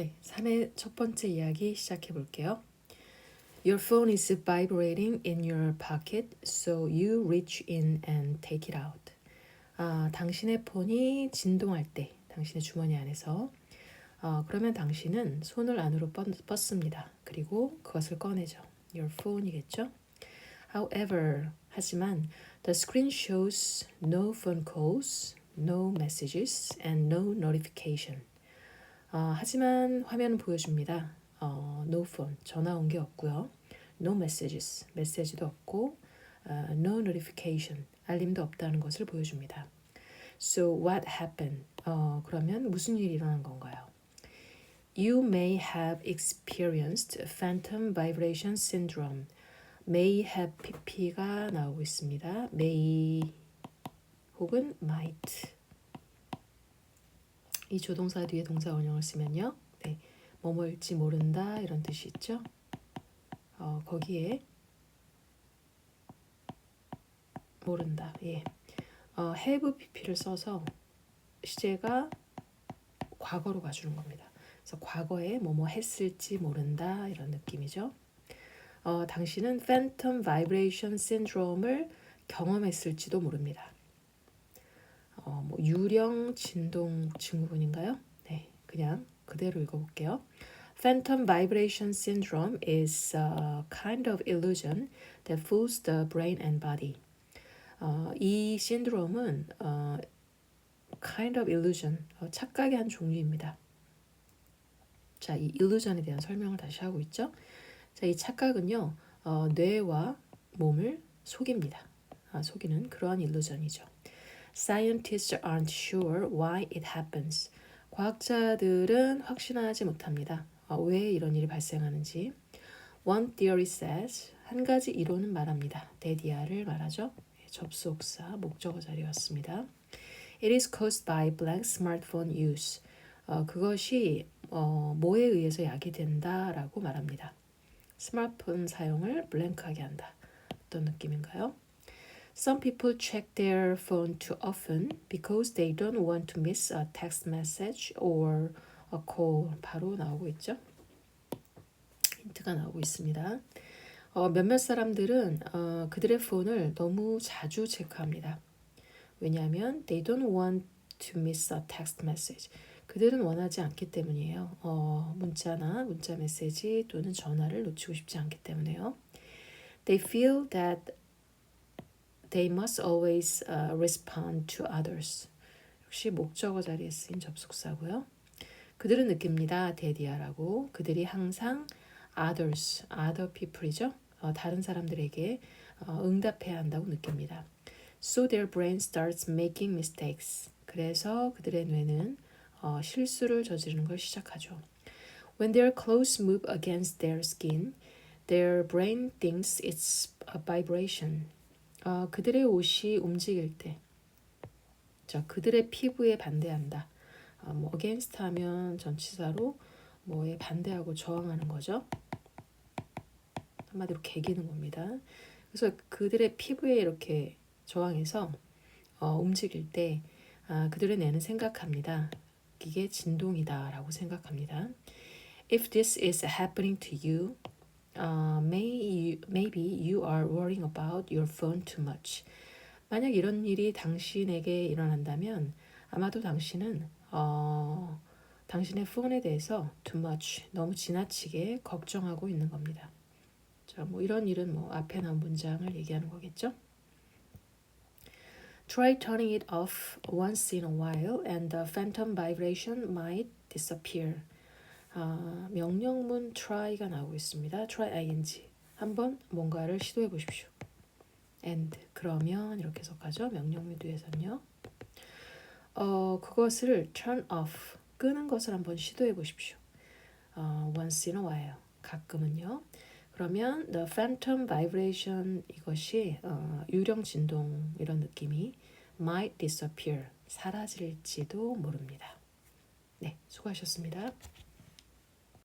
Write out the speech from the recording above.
네, 3의 첫 번째 이야기 시작해 볼게요. Your phone is vibrating in your pocket, so you reach in and take it out. 아, 당신의 폰이 진동할 때, 당신의 주머니 안에서 어, 그러면 당신은 손을 안으로 뻗, 뻗습니다. 그리고 그것을 꺼내죠. Your phone이겠죠? However, 하지만 the screen shows no phone calls, no messages, and no notification. 어, 하지만 화면은 보여줍니다. 어, no phone, 전화 온 게 없고요. No messages, 메시지도 없고 uh, no notification, 알림도 없다는 것을 보여줍니다. So what happened? 어, 그러면 무슨 일이 일어난 건가요? You may have experienced phantom vibration syndrome. may have pp가 나오고 있습니다. may 혹은 might. 이 조동사 뒤에 동사 원형을 쓰면요. 네, 뭐뭐일지 모른다 이런 뜻이 있죠. 어, 거기에 모른다. 예. 어, have pp를 써서 시제가 과거로 가주는 겁니다. 그래서 과거에 뭐뭐 했을지 모른다 이런 느낌이죠. 어, 당신은 phantom vibration syndrome을 경험했을지도 모릅니다. 어, 뭐 유령 진동 증후군인가요? 네, 그냥 그대로 읽어볼게요. Phantom vibration syndrome is a kind of illusion that fools the brain and body. 어, 이 신드롬은 어, kind of illusion, 어, 착각의 한 종류입니다. 자, 이 illusion에 대한 설명을 다시 하고 있죠. 자, 이 착각은요, 어, 뇌와 몸을 속입니다. 아, 속이는 그러한 illusion이죠. Scientists aren't sure why it happens. 과학자들은 확신하지 못합니다. 어, 왜 이런 일이 발생하는지. One theory says 한 가지 이론은 말합니다. 데디아를 말하죠. 접속사 목적어 자리였습니다. It is caused by blank smartphone use. 어, 그것이 어, 뭐에 의해서 야기된다라고 말합니다. 스마트폰 사용을 블랭크하게 한다. 어떤 느낌인가요? Some people check their phone too often because they don't want to miss a text message or a call. 바로 나오고 있죠. 힌트가 나오고 있습니다. 어, 몇몇 사람들은 어, 그들의 폰을 너무 자주 체크합니다. 왜냐하면 they don't want to miss a text message. 그들은 원하지 않기 때문이에요. 어, 문자나 문자 메시지 또는 전화를 놓치고 싶지 않기 때문에요. They feel that they must always uh, respond to others. 역시 목적어 자리에 쓰인 접속사고요. 그들은 느낍니다. 데디아라고. 그들이 항상 others, other people이죠. 어, 다른 사람들에게 어, 응답해야 한다고 느낍니다. So their brain starts making mistakes. 그래서 그들의 뇌는 어, 실수를 저지르는 걸 시작하죠. When their clothes move against their skin, their brain thinks it's a vibration. 어, 그들의 옷이 움직일 때, 자 그들의 피부에 반대한다. 어, 뭐 against 하면 전치사로 뭐에 반대하고 저항하는 거죠. 한마디로 개기는 겁니다. 그래서 그들의 피부에 이렇게 저항해서 어, 움직일 때 아, 그들의 뇌는 생각합니다. 이게 진동이다라고 생각합니다. If this is happening to you, uh, may you, maybe you are worrying about your phone too much. 만약 이런 일이 당신에게 일어난다면 아마도 당신은 어, 당신의 폰에 대해서 too much 너무 지나치게 걱정하고 있는 겁니다. 자, 뭐 이런 일은 뭐 앞에 나온 문장을 얘기하는 거겠죠? Try turning it off once in a while and the phantom vibration might disappear. 아, 명령문 try가 나오고 있습니다. try ing. 한번 뭔가를 시도해 보십시오. and 그러면 이렇게 해석하죠. 명령문 뒤에서는요. 어, 그것을 turn off 끄는 것을 한번 시도해 보십시오. 어, once in a while 가끔은요. 그러면 the phantom vibration 이것이 어, 유령 진동 이런 느낌이 might disappear 사라질지도 모릅니다. 네, 수고하셨습니다.